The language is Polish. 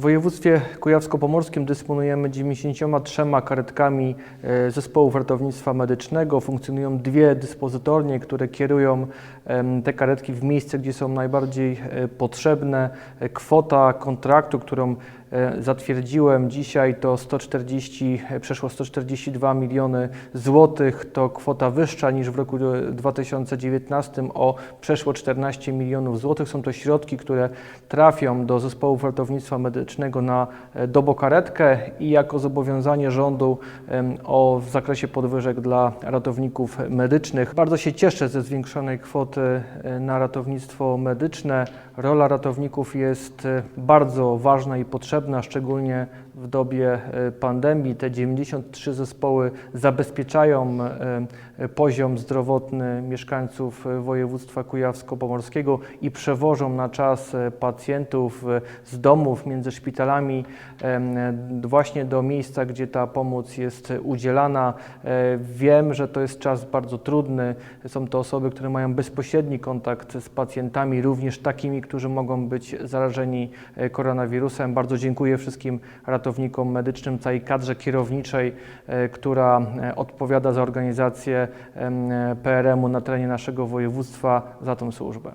W województwie kujawsko-pomorskim dysponujemy 93 karetkami e, zespołów ratownictwa medycznego. Funkcjonują dwie dyspozytornie, które kierują te karetki w miejsce, gdzie są najbardziej e, potrzebne. E, Kwota kontraktu, którą zatwierdziłem dzisiaj to 140, e, przeszło 142 miliony złotych. To kwota wyższa niż w roku e, 2019 o przeszło 14 milionów złotych. Są to środki, które trafią do zespołów ratownictwa medycznego na e, dobokaretkę i jako zobowiązanie rządu o w zakresie podwyżek dla ratowników medycznych. Bardzo się cieszę ze zwiększonej kwoty e, na ratownictwo medyczne. Rola ratowników jest e, bardzo ważna i potrzebna, szczególnie w dobie e, pandemii. Te 93 zespoły zabezpieczają e, poziom zdrowotny mieszkańców e, województwa kujawsko-pomorskiego i przewożą na czas e, pacjentów e, z domów między szpitalami właśnie do miejsca, gdzie ta pomoc jest udzielana. E, Wiem, że to jest czas bardzo trudny. Są to osoby, które mają bezpośredni kontakt z pacjentami, również takimi, którzy mogą być zarażeni e, koronawirusem. Bardzo dziękuję wszystkim ratownikom medycznym, całej kadrze kierowniczej, e, która e, odpowiada za organizację em, PRM-u na terenie naszego województwa, za tą służbę.